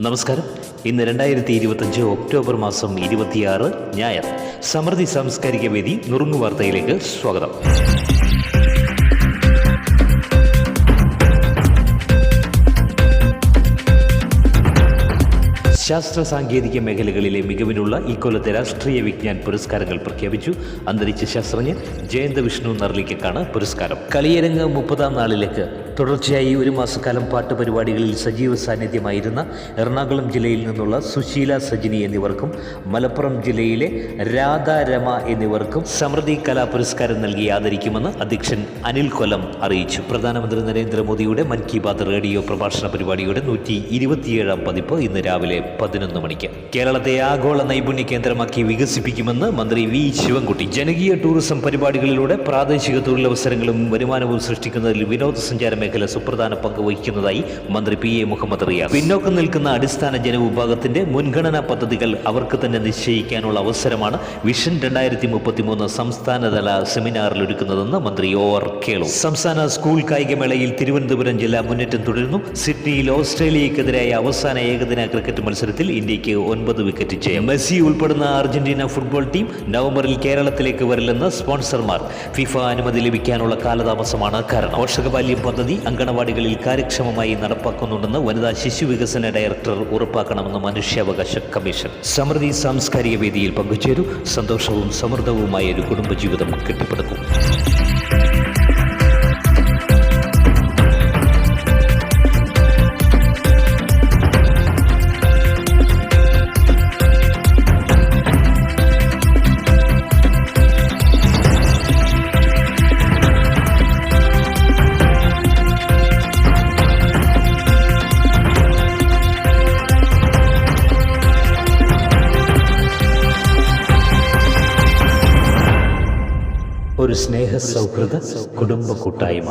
നമസ്കാരം. ഇന്ന് രണ്ടായിരത്തി ഇരുപത്തഞ്ച് ഒക്ടോബർ മാസം ഇരുപത്തിയാറ് ഞായർ. സമൃദ്ധി സാംസ്കാരിക വേദി നുറുങ്ങു വാർത്തയിലേക്ക് സ്വാഗതം. ശാസ്ത്ര സാങ്കേതിക മേഖലകളിലെ മികവിനുള്ള ഇക്കൊല്ലത്തെ രാഷ്ട്രീയ വിജ്ഞാൻ പുരസ്കാരങ്ങൾ പ്രഖ്യാപിച്ചു. അന്തരിച്ച ശാസ്ത്രജ്ഞൻ ജയന്ത വിഷ്ണു നർലിക്കാണ് പുരസ്കാരം. കളിയരങ്ങ് മുപ്പതാം നാളിലേക്ക് തുടർച്ചയായി ഒരു മാസക്കാലം പാട്ട് പരിപാടികളിൽ സജീവ സാന്നിധ്യമായിരുന്ന എറണാകുളം ജില്ലയിൽ നിന്നുള്ള സുശീല സജിനി എന്നിവർക്കും മലപ്പുറം ജില്ലയിലെ രാധാരമ എന്നിവർക്കും സമൃദ്ധി കലാ പുരസ്കാരം നൽകി ആദരിക്കുമെന്ന് അധ്യക്ഷൻ അനിൽ കൊല്ലം അറിയിച്ചു. പ്രധാനമന്ത്രി നരേന്ദ്രമോദിയുടെ മൻ കി ബാത് റേഡിയോ പ്രഭാഷണ പരിപാടിയുടെ നൂറ്റി ഇരുപത്തിയേഴാം പതിപ്പ് ഇന്ന് രാവിലെ പതിനൊന്ന് മണിക്ക്. കേരളത്തെ ആഗോള നൈപുണ്യ കേന്ദ്രമാക്കി വികസിപ്പിക്കുമെന്ന് മന്ത്രി വി ശിവൻകുട്ടി. ജനകീയ ടൂറിസം പരിപാടികളിലൂടെ പ്രാദേശിക തൊഴിലവസരങ്ങളും വരുമാനവും സൃഷ്ടിക്കുന്നതിൽ വിനോദസഞ്ചാര മേഖല സുപ്രധാന പങ്ക് വഹിക്കുന്നതായി മന്ത്രി പി എ മുഹമ്മദ് റിയാസ്. പിന്നോക്കം നിൽക്കുന്ന അടിസ്ഥാന ജനവിഭാഗത്തിന്റെ മുൻഗണനാ പദ്ധതികൾ അവർക്ക് തന്നെ നിശ്ചയിക്കാനുള്ള അവസരമാണ് വിഷൻ രണ്ടായിരത്തി മുപ്പത്തിമൂന്ന് സംസ്ഥാനതല സെമിനാറിൽ ഒരുക്കുന്നതെന്ന് മന്ത്രി ഒ ആർ കേളു. സംസ്ഥാന സ്കൂൾ കായികമേളയിൽ തിരുവനന്തപുരം ജില്ല മുന്നേറ്റം തുടരുന്നു. സിഡ്നിയിൽ ഓസ്ട്രേലിയക്കെതിരായ അവസാന ഏകദിന ക്രിക്കറ്റ് മത്സരത്തിൽ ഇന്ത്യയ്ക്ക് ഒൻപത് വിക്കറ്റ് ജയം. മെസ്സി ഉൾപ്പെടുന്ന അർജന്റീന ഫുട്ബോൾ ടീം നവംബറിൽ കേരളത്തിലേക്ക് വരില്ലെന്ന് സ്പോൺസർമാർ. ഫിഫ അനുമതി ലഭിക്കാനുള്ള കാലതാമസമാണ് കാരണം. പോഷകബാല്യം പദ്ധതി അങ്കണവാടികളിൽ കാര്യക്ഷമമായി നടപ്പാക്കുന്നുണ്ടെന്ന് വനിതാ ശിശു വികസന ഡയറക്ടർ ഉറപ്പാക്കണമെന്ന് മനുഷ്യാവകാശ കമ്മീഷൻ. സമൃദ്ധി സാംസ്കാരിക വേദിയിൽ പങ്കുചേരും സന്തോഷവും സമൃദ്ധവുമായ ഒരു കുടുംബജീവിതം കെട്ടിപ്പടുക്കും. ഒരു സ്നേഹ സൗഹൃദ കുടുംബ കൂട്ടായ്മ.